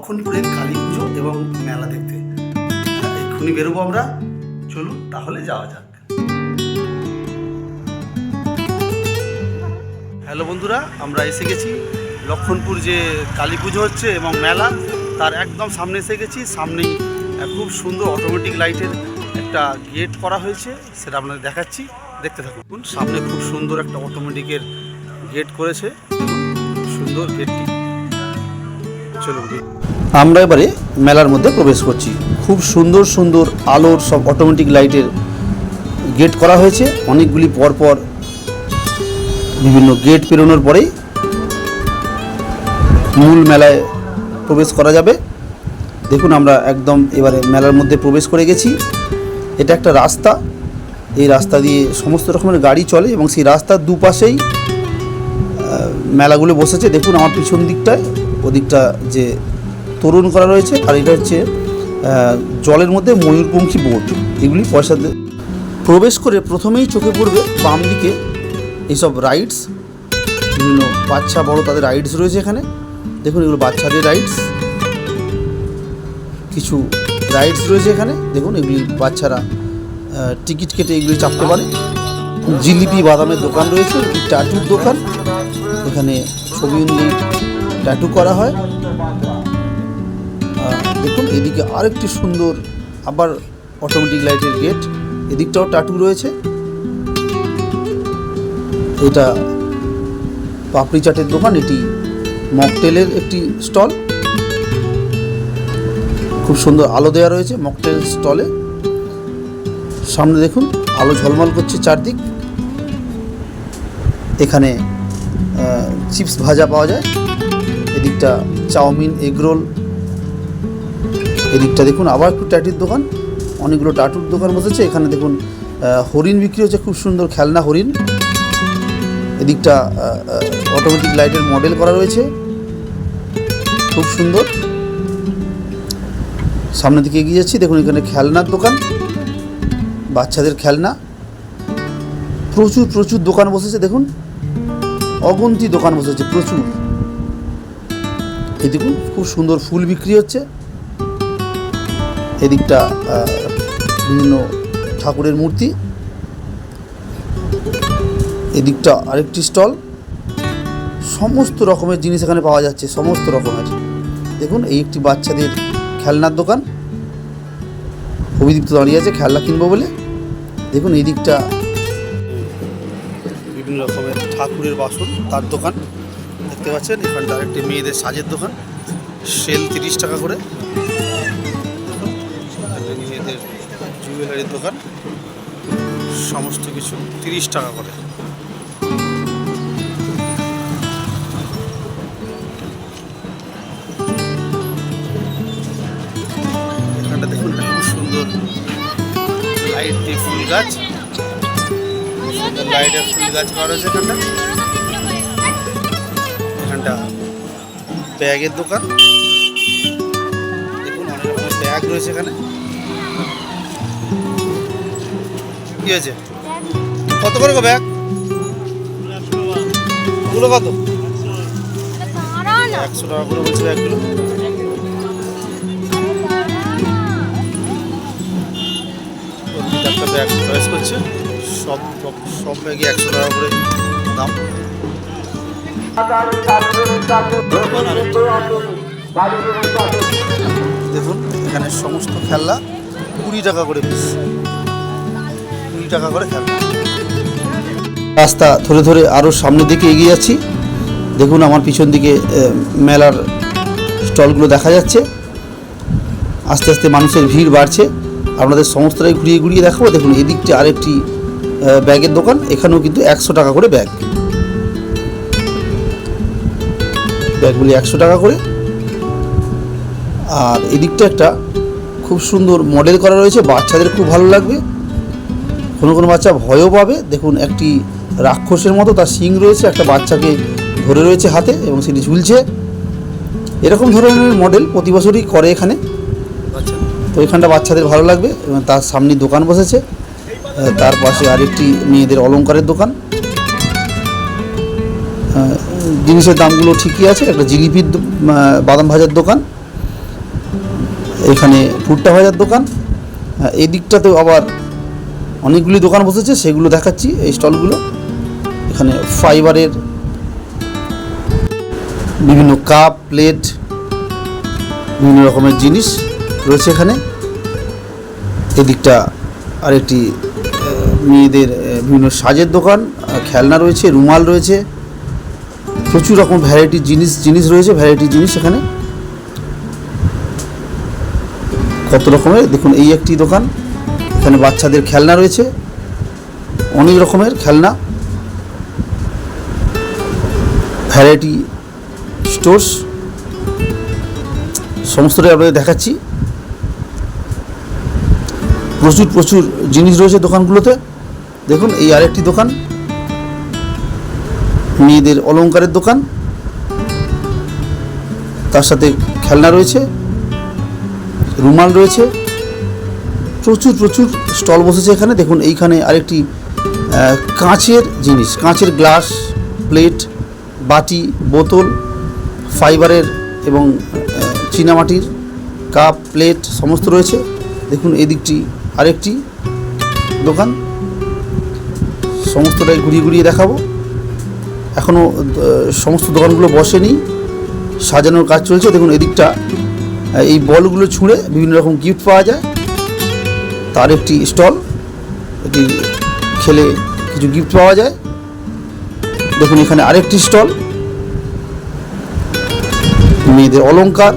লক্ষণপুরের কালী পুজো এবং মেলা দেখতে। এক্ষুনি বেরোবো আমরা। চলুন, তাহলে যাওয়া যাক। হ্যালো বন্ধুরা, আমরা এসে গেছি। লক্ষণপুর যে কালী পুজো হচ্ছে এবং মেলা, তার একদম সামনে এসে গেছি। সামনেই খুব সুন্দর অটোমেটিক লাইটের একটা গেট করা হয়েছে, সেটা আপনাদের দেখাচ্ছি। দেখতে থাকুন। সামনে খুব সুন্দর একটা অটোমেটিকের গেট করেছে। সুন্দর গেটটি আমরা এবারে মেলার মধ্যে প্রবেশ করছি। খুব সুন্দর সুন্দর আলোর সব অটোমেটিক লাইটের গেট করা হয়েছে। অনেকগুলি পরপর বিভিন্ন গেট পেরোনোর পরেই মূল মেলায় প্রবেশ করা যাবে। দেখুন, আমরা একদম এবারে মেলার মধ্যে প্রবেশ করে গেছি। এটা একটা রাস্তা। এই রাস্তা দিয়ে সমস্ত রকমের গাড়ি চলে এবং সেই রাস্তার দুপাশেই মেলাগুলো বসেছে। দেখুন, আমার পিছন দিকটায় ওদিকটা যে তরুণ করা রয়েছে, আর এটা হচ্ছে জলের মধ্যে ময়ূরপঙ্খী বোট। এগুলি পয়সা প্রবেশ করে প্রথমেই চোখে পড়বে বাম দিকে এইসব রাইডস বিভিন্ন বাচ্চা, বড় তাদের রাইডস রয়েছে এখানে। দেখুন, এগুলো বাচ্চাদের রাইডস কিছু রাইডস রয়েছে এখানে। দেখুন, এগুলি বাচ্চারা টিকিট কেটে এগুলি চাপতে পারে। জিলিপি বাদামের দোকান রয়েছে ট্যাটুর দোকান। এখানে ছবি অনুযায়ী ট্যাটু করা হয়। দেখুন, এদিকে আরেকটি সুন্দর আবার অটোমেটিক লাইটের গেট এদিকটাও ট্যাটু রয়েছে। এটা পাপড়ি চাটের দোকান, এটি মকটেলের একটি স্টল খুব সুন্দর আলো দেওয়া রয়েছে মকটেল স্টলে সামনে দেখুন, আলো ঝলমল করছে চারদিক। এখানে চিপস ভাজা পাওয়া যায়। এদিকটা চাউমিন এগরোল এদিকটা দেখুন আবার একটু ট্যাটির দোকান। অনেকগুলো টাটুর দোকান বসেছে। এখানে দেখুন হরিণ বিক্রি হচ্ছে। খুব সুন্দর খেলনা হরিণ। এদিকটা অটোমেটিক লাইটের মডেল করা রয়েছে। খুব সুন্দর। সামনের দিকে এগিয়ে যাচ্ছি। দেখুন এখানে খেলনার দোকান। বাচ্চাদের খেলনা। প্রচুর প্রচুর দোকান বসেছে। দেখুন, অগন্তি দোকান বসেছে প্রচুর। এই দেখুন, খুব সুন্দর ফুল বিক্রি হচ্ছে। এদিকটা বিভিন্ন ঠাকুরের মূর্তি। এদিকটা আরেকটি স্টল। সমস্ত রকমের জিনিস এখানে পাওয়া যাচ্ছে, সমস্ত রকমের। দেখুন, এই একটি বাচ্চাদের খেলনার দোকান। অভিদীপ্ত দাঁড়িয়ে আছে, খেলনা কিনবো বলে। দেখুন, এই দিকটা। বিভিন্ন রকমের ঠাকুরের বাসন, তার দোকান। দেখতে পাচ্ছেন এখানটা আরেকটি মেয়েদের সাজের দোকান। সেল তিরিশ টাকা করে। মেয়েদের জুয়েলারির দোকান। সমস্ত কিছু তিরিশ টাকা করে। এখানটা দেখুন খুব সুন্দর। লাইট দিয়ে ফুল গাছ। লাইটের ফুল গাছ করা রয়েছে এখানটা। ব্যাগের দোকান। দেখুন অনেক রকমের ব্যাগ রয়েছে এখানে। কি হয়েছে? কত করে গো ব্যাগ? ওগুলো কত? একশো টাকা করে বলছে ব্যাগগুলো। একটা ব্যাগ চয়েস করছে। সব সব ব্যাগই একশো টাকা করে দাম। দেখুন, এখানে সমস্ত খেলনা কুড়ি টাকা করে পিস কুড়ি টাকা করে খেলনা। রাস্তা ধরে ধরে আরও সামনের দিকে এগিয়ে যাচ্ছি। দেখুন, আমার পিছন দিকে মেলার স্টলগুলো দেখা যাচ্ছে। আস্তে আস্তে মানুষের ভিড় বাড়ছে। আপনাদের সমস্তটাই ঘুরিয়ে ঘুরিয়ে দেখাবো। দেখুন, এদিকটা আরেকটি ব্যাগের দোকান। এখানেও কিন্তু একশো টাকা করে ব্যাগ। ব্যাগগুলি একশো টাকা করে। আর এদিকটা একটা খুব সুন্দর মডেল করা রয়েছে বাচ্চাদের খুব ভালো লাগবে। কোনো কোনো বাচ্চা ভয়ও পাবে। দেখুন একটি রাক্ষসের মতো তার শিং রয়েছে একটা বাচ্চাকে ধরে রয়েছে হাতে এবং সেটি ঝুলছে। এরকম ধরনের মডেল প্রতি বছরই করে এখানে। তো এখানটা বাচ্চাদের ভালো লাগবে এবং তার সামনে দোকান বসেছে। তার পাশে আরেকটি মেয়েদের অলংকারের দোকান। জিনিসের দামগুলো ঠিকই আছে। একটা জিলিপির বাদাম ভাজার দোকান, এখানে ভুট্টা ভাজার দোকান। এই দিকটাতেও আবার অনেকগুলি দোকান বসেছে, সেগুলো দেখাচ্ছি এই স্টলগুলো। এখানে ফাইবারের বিভিন্ন কাপ, প্লেট, বিভিন্ন রকমের জিনিস রয়েছে এখানে। এদিকটা আরেকটি মেয়েদের বিভিন্ন সাজের দোকান খেলনা রয়েছে, রুমাল রয়েছে। প্রচুর রকম ভ্যারাইটির জিনিস জিনিস রয়েছে ভ্যারাইটির জিনিস এখানে। কত রকমের? দেখুন, এই একটি দোকান। এখানে বাচ্চাদের খেলনা রয়েছে। অনেক রকমের খেলনা। ভ্যারাইটি স্টোর্স সমস্তটাই আপনাদের দেখাচ্ছি। প্রচুর প্রচুর জিনিস রয়েছে দোকানগুলোতে। দেখুন, এই আরেকটি দোকান। মেয়েদের অলংকারের দোকান, তার সাথে খেলনা রয়েছে, রুমাল রয়েছে, প্রচুর প্রচুর স্টল বসেছে এখানে। দেখুন, এইখানে আরেকটি কাঁচের জিনিস, কাঁচের গ্লাস, প্লেট, বাটি, বোতল, ফাইবারের এবং চীনামাটির কাপ, প্লেট সমস্ত রয়েছে। দেখুন, এদিকটি দিকটি আরেকটি দোকান। সমস্তটাই ঘুরিয়ে ঘুরিয়ে দেখাবো। এখনও সমস্ত দোকানগুলো বসেনি, সাজানোর কাজ চলছে। দেখুন এদিকটা এই বলগুলো ছুঁড়ে বিভিন্ন রকম গিফট পাওয়া যায়। তার একটি স্টল, এটি খেলে কিছু গিফট পাওয়া যায়। দেখুন এখানে আরেকটি স্টল, মেয়েদের অলঙ্কার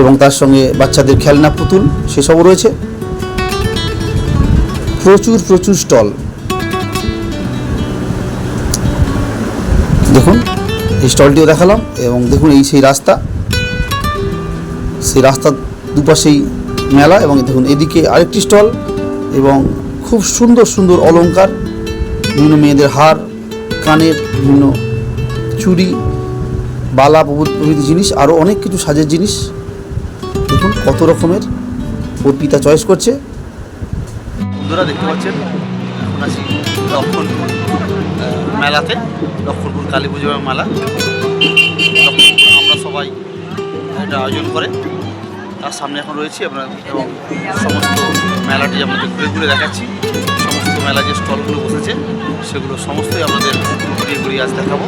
এবং তার সঙ্গে বাচ্চাদের খেলনা পুতুল, সেসবও রয়েছে। প্রচুর প্রচুর স্টল। দেখুন, এই স্টলটিও দেখালাম এবং দেখুন এই সেই রাস্তা। সেই রাস্তার দুপাশেই মেলা এবং দেখুন এদিকে আরেকটি স্টল এবং খুব সুন্দর সুন্দর অলংকার, বিভিন্ন মেয়েদের হার, কানের বিভিন্ন চুড়ি, বালা প্রভৃ- প্রভৃতি জিনিস, আরও অনেক কিছু সাজের জিনিস। দেখুন কত রকমের অর্পিতা চয়েস করছে। বন্ধুরা দেখতে পাচ্ছেন মেলাতে লক্ষণপুর কালী পুজোর মেলা। আমরা সবাই এটা আয়োজন করে। তার সামনে এখন রয়েছি আমরা এবং সমস্ত মেলাটি আমাদের ঘুরে ঘুরে দেখাচ্ছি। সমস্ত মেলা যে স্টলগুলো বসেছে, সেগুলো সমস্তই আপনাদের ঘুরিয়ে ঘুরিয়ে আজ দেখাবো।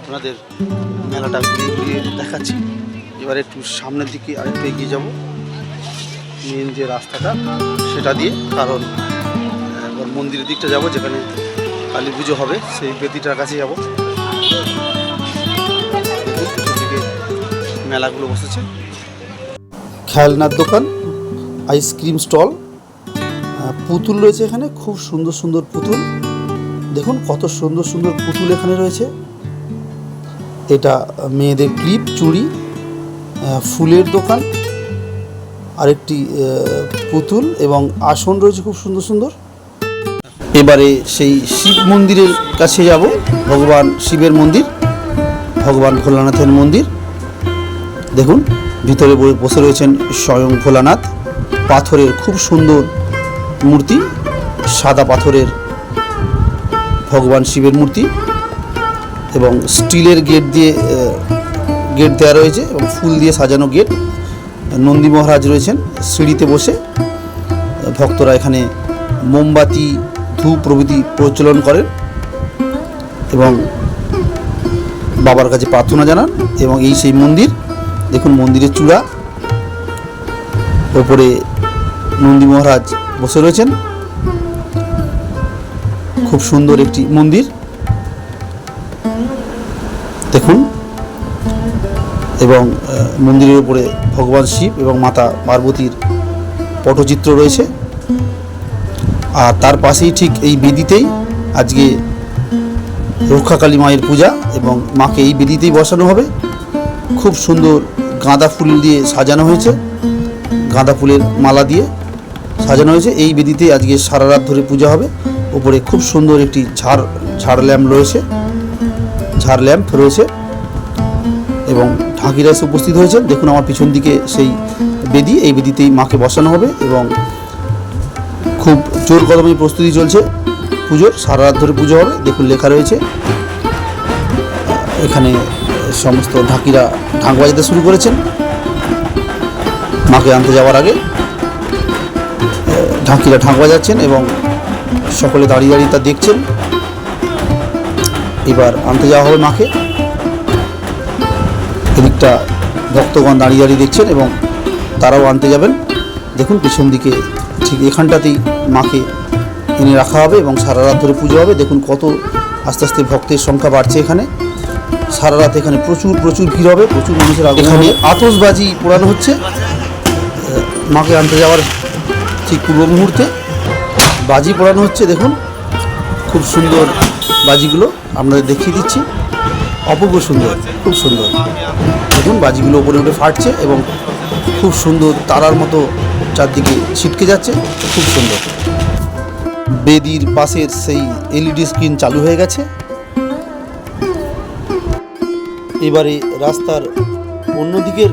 আপনাদের মেলাটা ঘুরিয়ে ঘুরিয়ে দেখাচ্ছি। এবার একটু সামনের দিকে আরেকটু এগিয়ে যাব। মেন যে রাস্তাটা, সেটা দিয়ে কারণ মন্দিরের দিকটা যাব যেখানে কালী পুজো হবে, সেই বেদিটার কাছে যাব। মেলাগুলো বসেছে। খেলনার দোকান, আইসক্রিম স্টল পুতুল রয়েছে এখানে, খুব সুন্দর সুন্দর পুতুল। দেখুন কত সুন্দর সুন্দর পুতুল এখানে রয়েছে। এটা মেয়েদের ক্লিপ, চুড়ি ফুলের দোকান, আরেকটি পুতুল এবং আসন রয়েছে খুব সুন্দর সুন্দর। এবারে সেই শিব মন্দিরের কাছে যাব, ভগবান শিবের মন্দির, ভগবান ভোলানাথের মন্দির। দেখুন, ভিতরে বসে রয়েছেন স্বয়ং ভোলানাথ। পাথরের খুব সুন্দর মূর্তি, সাদা পাথরের ভগবান শিবের মূর্তি এবং স্টিলের গেট দিয়ে গেট দেওয়া রয়েছে এবং ফুল দিয়ে সাজানো গেট। নন্দী মহারাজ রয়েছেন সিঁড়িতে বসে। ভক্তরা এখানে মোমবাতি ধূপ প্রভৃতি প্রচলন করেন এবং বাবার কাছে প্রার্থনা জানান এবং এই সেই মন্দির, দেখুন মন্দিরের চূড়া, ওপরে নন্দী মহারাজ বসে রয়েছেন। খুব সুন্দর একটি মন্দির। দেখুন, এবং মন্দিরের উপরে ভগবান শিব এবং মাতা পার্বতীর পটচিত্র রয়েছে। আর তার পাশেই ঠিক এই বেদিতেই আজকে রক্ষাকালী মায়ের পূজা এবং মাকে এই বেদিতেই বসানো হবে। খুব সুন্দর গাঁদা ফুল দিয়ে সাজানো হয়েছে। গাঁদা ফুলের মালা দিয়ে সাজানো হয়েছে। এই বেদিতেই আজকে সারা রাত ধরে পূজা হবে। উপরে খুব সুন্দর একটি ঝাড় ঝাড় ল্যাম্প রয়েছে। ঝাড় ল্যাম্প রয়েছে এবং ঢাকিরা এসে উপস্থিত হয়েছেন দেখুন আমার পিছন দিকে সেই বেদি, এই বেদিতেই মাকে বসানো হবে এবং খুব জোর কদমে প্রস্তুতি চলছে পুজোর, সারা রাত ধরে পুজো হবে, দেখুন লেখা রয়েছে। এখানে সমস্ত ঢাকিরা ঢাক বাজাতে শুরু করেছেন। মাকে আনতে যাওয়ার আগে ঢাকিরা ঢাক বাজাচ্ছেন এবং সকলে দাঁড়িয়ে দাঁড়িয়ে তা দেখছেন। এবার আনতে যাওয়া হবে মাকে। এদিকটা ভক্তগণ দাঁড়িয়ে দাঁড়িয়ে দেখছেন এবং তারাও আনতে যাবেন। দেখুন পিছন দিকে ঠিক এখানটাতেই মাকে এনে রাখা হবে এবং সারা রাত ধরে পুজো হবে। দেখুন কত আস্তে আস্তে ভক্তের সংখ্যা বাড়ছে এখানে। সারা রাত এখানে প্রচুর প্রচুর ভিড় হবে প্রচুর মানুষের এখানে আতসবাজি পোড়ানো হচ্ছে। মাকে আনতে যাওয়ার ঠিক পূর্ব মুহূর্তে বাজি পোড়ানো হচ্ছে দেখুন। খুব সুন্দর বাজিগুলো আপনাদের দেখিয়ে দিচ্ছি। অপূর্ব সুন্দর খুব সুন্দর। দেখুন বাজিগুলো উপরে উঠে ফাটছে এবং খুব সুন্দর তারার মতো চারদিকে ছিটকে যাচ্ছে। খুব সুন্দর। বেদির পাশের সেই এলইডি স্ক্রিন চালু হয়ে গেছে। এবারে রাস্তার অন্যদিকের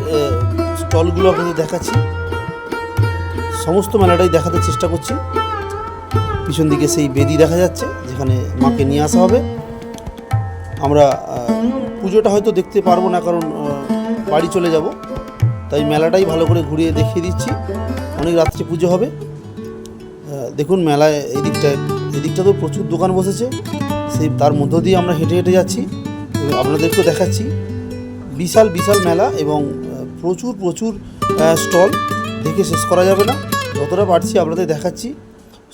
স্টলগুলো আপনাদের দেখাচ্ছি। সমস্ত মেলাটাই দেখাতে চেষ্টা করছি। পিছন দিকে সেই বেদি দেখা যাচ্ছে, যেখানে মাকে নিয়ে আসা হবে। আমরা পুজোটা হয়তো দেখতে পারব না, কারণ বাড়ি চলে যাব। তাই মেলাটাই ভালো করে ঘুরিয়ে দেখিয়ে দিচ্ছি। অনেক রাত্রে পুজো হবে। দেখুন মেলায় এদিকটায় এদিকটা তো প্রচুর দোকান বসেছে। সেই তার মধ্য দিয়ে আমরা হেঁটে হেঁটে যাচ্ছি। এবং আপনাদেরকেও দেখাচ্ছি। বিশাল বিশাল মেলা এবং প্রচুর প্রচুর স্টল। দেখে শেষ করা যাবে না। যতটা পারছি আপনাদের দেখাচ্ছি।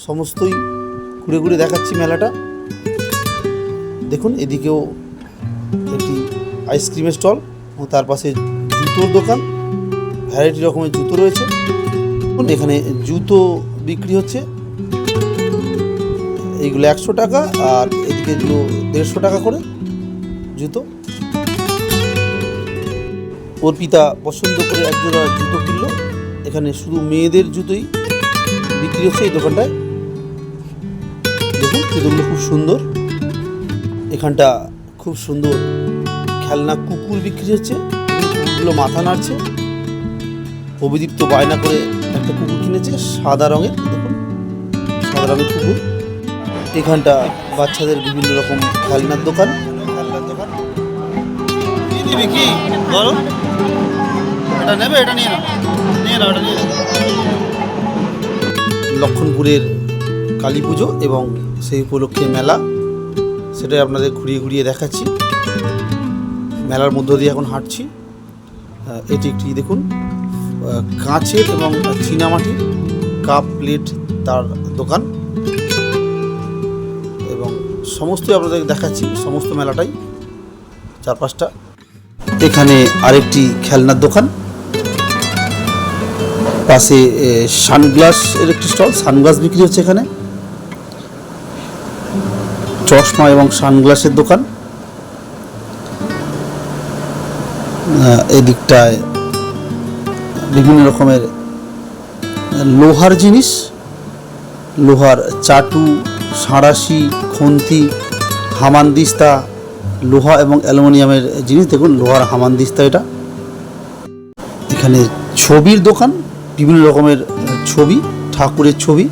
সমস্তই ঘুরে ঘুরে দেখাচ্ছি মেলাটা। দেখুন, এদিকেও একটি আইসক্রিমের স্টল ও তার পাশে জুতোর দোকান। ভ্যারাইটি রকমের জুতো রয়েছে। এখানে জুতো বিক্রি হচ্ছে। এইগুলো একশো টাকা আর এদিকে এগুলো দেড়শো টাকা করে জুতো। ওর পিতা পছন্দ করে একজোড়া জুতো কিনলো। এখানে শুধু মেয়েদের জুতোই বিক্রি হচ্ছে এই দোকানটায়। দেখুন জুতোগুলো খুব সুন্দর। এখানটা খুব সুন্দর খেলনা কুকুর বিক্রি হচ্ছে। কুকুরগুলো মাথা নাড়ছে। অভিদীপ্ত বায়না করে একটা কুকুর কিনেছে সাদা রঙের দেখুন সাদা রঙের কুকুর। এখানটা বাচ্চাদের বিভিন্ন রকম খেলনার দোকান। খেলনার দোকান কি নিবি কি? বলো। এটা নেবে এটা নিয়ে নাও। নিয়ে নাও এটা নিয়ে লক্ষণপুরের কালী পুজো এবং সেই উপলক্ষে মেলা। সেটাই আপনাদের ঘুরিয়ে ঘুরিয়ে দেখাচ্ছি। মেলার মধ্য দিয়ে এখন হাঁটছি। এটি একটি দেখুন কাঁচের এবং চীনামাটির কাপ প্লেট তার দোকান। এবং সমস্তই আপনাদের দেখাচ্ছি সমস্ত মেলাটাই চার পাঁচটা এখানে আরেকটি খেলনার দোকান। পাশে সানগ্লাস এর একটি স্টল সানগ্লাস বিক্রি হচ্ছে এখানে। চশমা এবং সানগ্লাসের দোকান। আহ, এই দিকটায় বিভিন্ন রকমের লোহার জিনিস, লোহার চাটু, সাঁড়াশি, খন্তি, হামানদিস্তা, লোহা এবং অ্যালুমিনিয়ামের জিনিস। দেখুন, লোহার হামানদিস্তা এটা। এখানে ছবির দোকান, বিভিন্ন রকমের ছবি, ঠাকুরের ছবি।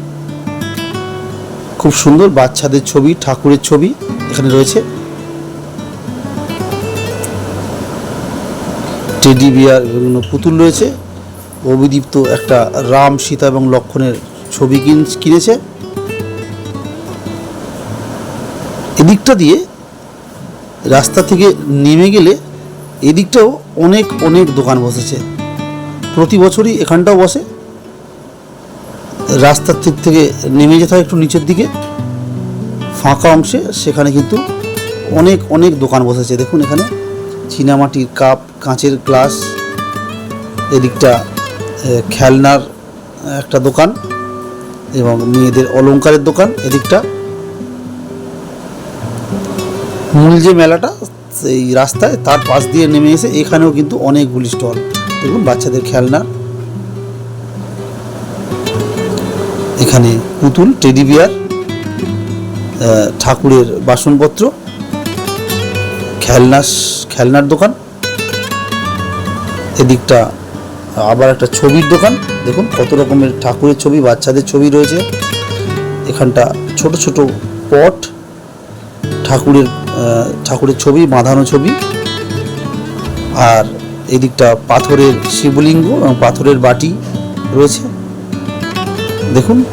খুব সুন্দর, বাচ্চাদের ছবি, ঠাকুরের ছবি এখানে রয়েছে। টেডি বিয়ার বিভিন্ন পুতুল রয়েছে। অভিদীপ্ত একটা রাম সীতা এবং লক্ষণের ছবি কিন কিনেছে। এদিকটা দিয়ে রাস্তা থেকে নেমে গেলে এদিকটাও অনেক অনেক দোকান বসেছে। প্রতি বছরই এখানটাও বসে। রাস্তার দিক থেকে নেমে যেতে হয় একটু নিচের দিকে। ফাঁকা অংশে সেখানে কিন্তু অনেক অনেক দোকান বসেছে। দেখুন এখানে চীনামাটির কাপ, কাঁচের গ্লাস, এদিকটা খেলনার একটা দোকান এবং মেয়েদের অলংকারের দোকান এদিকটা। মূল যে মেলাটা, সেই রাস্তায় তার পাশ দিয়ে নেমে এসে এখানেও কিন্তু অনেকগুলি স্টল। দেখুন, বাচ্চাদের খেলনা। এখানে পুতুল, টেডি বিয়ার ঠাকুরের বাসনপত্র খেলনা খেলনার দোকান। এদিকটা আবার একটা ছবির দোকান। দেখুন কত রকমের ঠাকুরের ছবি, বাচ্চাদের ছবি রয়েছে। এখানটা ছোট ছোট পট, ঠাকুরের ঠাকুরের ছবি, বাঁধানো ছবি। আর এদিকটা পাথরের শিবলিঙ্গ এবং পাথরের বাটি রয়েছে। দেখুন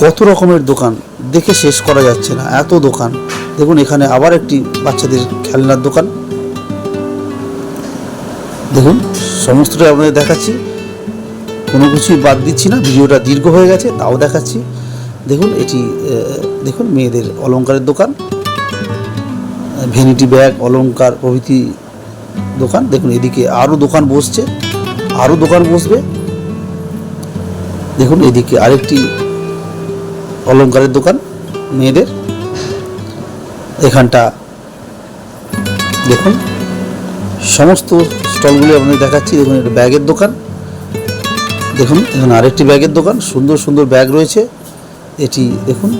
কত রকমের দোকান। দেখে শেষ করা যাচ্ছে না। এত দোকান। দেখুন এখানে আবার একটি বাচ্চাদের খেলনার দোকান। দেখুন সমস্তটাই আপনাদের দেখাচ্ছি। কোনো কিছুই বাদ দিচ্ছি না, ভিডিওটা দীর্ঘ হয়ে গেছে, তাও দেখাচ্ছি। দেখুন, এটি দেখুন, মেয়েদের অলংকারের দোকান। ভ্যানিটি ব্যাগ, অলংকার প্রভৃতি দোকান। দেখুন, এদিকে আরও দোকান বসছে, আরও দোকান বসবে। দেখুন, এদিকে আরেকটি অলংকারের দোকান মেয়েদের। এখানটা, দেখুন সমস্ত স্টলগুলি আপনাদের দেখাচ্ছি। দেখুন, এটা ব্যাগের দোকান। দেখুন, এখানে আরেকটি ব্যাগের দোকান। সুন্দর সুন্দর ব্যাগ রয়েছে। এটি, দেখুন,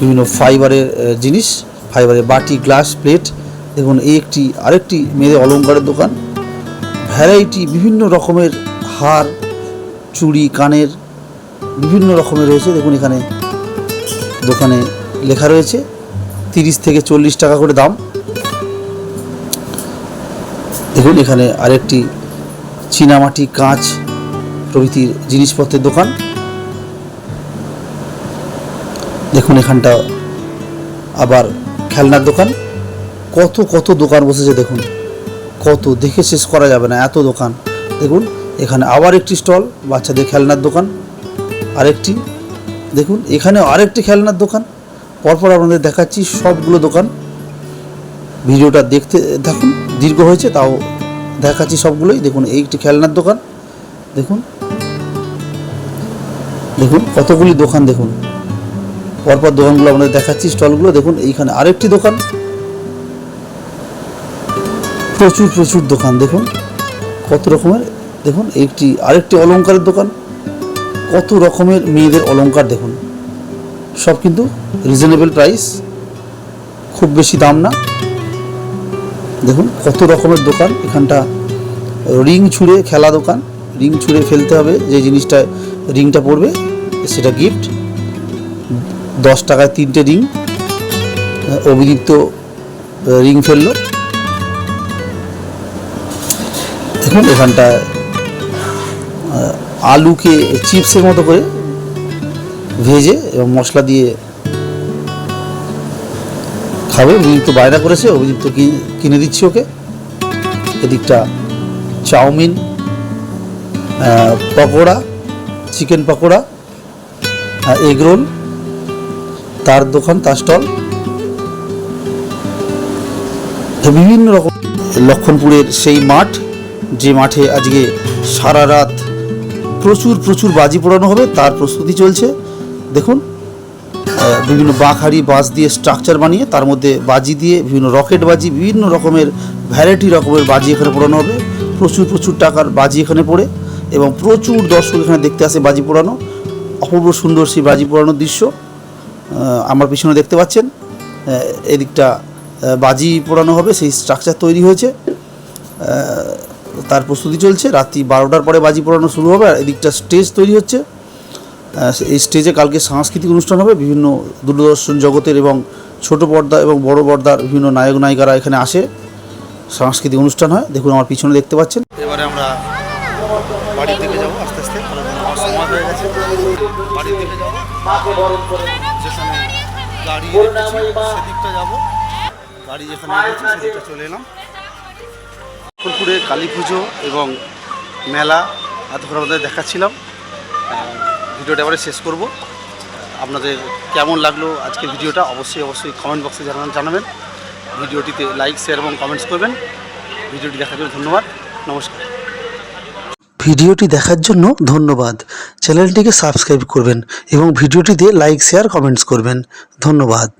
বিভিন্ন ফাইবারের জিনিস। ফাইবারের বাটি, গ্লাস, প্লেট। দেখুন, এই একটি, আরেকটি মেয়েদের অলংকারের দোকান। ভ্যারাইটি, বিভিন্ন রকমের হার, চুড়ি, কানের, বিভিন্ন রকমের রয়েছে। দেখুন, এখানে দোকানে লেখা রয়েছে, তিরিশ থেকে চল্লিশ টাকা করে দাম। দেখুন, এখানে আরেকটি চীনামাটি কাঁচ প্রভৃতির জিনিসপত্রের দোকান। দেখুন, এখানটা আবার খেলনার দোকান। কত কত দোকান বসেছে, দেখুন। কত, দেখে শেষ করা যাবে না, এত দোকান। দেখুন, এখানে আবার একটি স্টল, বাচ্চাদের খেলনার দোকান। আরেকটি, দেখুন এখানে আরেকটি খেলনার দোকান। পরপর আপনাদের দেখাচ্ছি সবগুলো দোকান। ভিডিওটা দেখতে দেখুন, দীর্ঘ হয়েছে, তাও দেখাচ্ছি সবগুলোই। দেখুন, এই একটি খেলনার দোকান। দেখুন। দেখুন, কতগুলি দোকান দেখুন। পরপর দোকানগুলো আপনাদের দেখাচ্ছি, স্টলগুলো। দেখুন, এইখানে আরেকটি দোকান। প্রচুর প্রচুর দোকান, দেখুন। কত রকমের, দেখুন, একটি, আরেকটি অলংকারের দোকান। কত রকমের মেয়েদের অলংকার, দেখুন। সব কিন্তু রিজনেবল প্রাইস খুব বেশি দাম না। দেখুন, কত রকমের দোকান। এখানটা রিং ছুঁড়ে খেলা দোকান। রিং ছুঁড়ে ফেলতে হবে, যে জিনিসটা রিংটা পড়বে, সেটা গিফট দশ টাকায় তিনটে রিং। অভিযুক্ত রিং ফেলল। দেখুন, এখানটায় আলুকে চিপসের মতো করে ভেজে এবং মশলা দিয়ে খাবে অভিযুক্ত বায়না করেছে, অভিযুক্ত কি- কিনে দিচ্ছি ওকে। এদিকটা chowmein pakora, chicken pakora egg roll, তার দোকান, তার স্টল। বিভিন্ন রকম লক্ষণপুরের সেই মাঠ, যে মাঠে আজকে সারা রাত প্রচুর প্রচুর বাজি পোড়ানো হবে, তার প্রস্তুতি চলছে। দেখুন বিভিন্ন বাঁকহারি বাঁশ দিয়ে স্ট্রাকচার বানিয়ে তার মধ্যে বাজি দিয়ে বিভিন্ন রকেট বাজি, বিভিন্ন রকমের ভ্যারাইটি রকমের বাজি এখানে পোড়ানো হবে। প্রচুর প্রচুর টাকার বাজি এখানে পড়ে এবং প্রচুর দর্শক এখানে দেখতে আসে বাজি পোড়ানো। অপূর্ব সুন্দর সেই বাজি পোড়ানোর দৃশ্য আমার পিছনে দেখতে পাচ্ছেন। এদিকটা বাজি পোড়ানো হবে, সেই স্ট্রাকচার তৈরি হয়েছে। তার প্রস্তুতি চলছে। রাত্রি বারোটার পরে বাজি পোড়ানো শুরু হবে আর এদিকটা স্টেজ তৈরি হচ্ছে। এই স্টেজে কালকে সাংস্কৃতিক অনুষ্ঠান হবে বিভিন্ন দূরদর্শন জগতের এবং ছোট পর্দা এবং বড় পর্দার বিভিন্ন নায়ক নায়িকারা এখানে আসে। সাংস্কৃতিক অনুষ্ঠান হয় দেখুন আমার পিছনে দেখতে পাচ্ছেন। এবারে আমরা বাড়ির দিকে যাব আস্তে আস্তে। সময় হয়ে গেছে। যাব। যেখানে গাড়ি সেদিকটা যাব। গাড়ি যেখানে সেদিকটা চলে এলাম। ফুলপুরে কালী পুজো এবং মেলা এতক্ষণ আমাদের দেখাচ্ছিলাম। ভিডিওটা এবারে শেষ করব। আপনাদের কেমন লাগল আজকে ভিডিওটা অবশ্যই অবশ্যই কমেন্ট বক্সে জানান জানাবেন। ভিডিওটিতে লাইক শেয়ার এবং কমেন্টস করবেন। ভিডিওটি দেখার জন্য ধন্যবাদ। নমস্কার। ভিডিওটি দেখার জন্য ধন্যবাদ। চ্যানেলটিকে সাবস্ক্রাইব করবেন এবং ভিডিওটিতে লাইক শেয়ার কমেন্টস করবেন। ধন্যবাদ।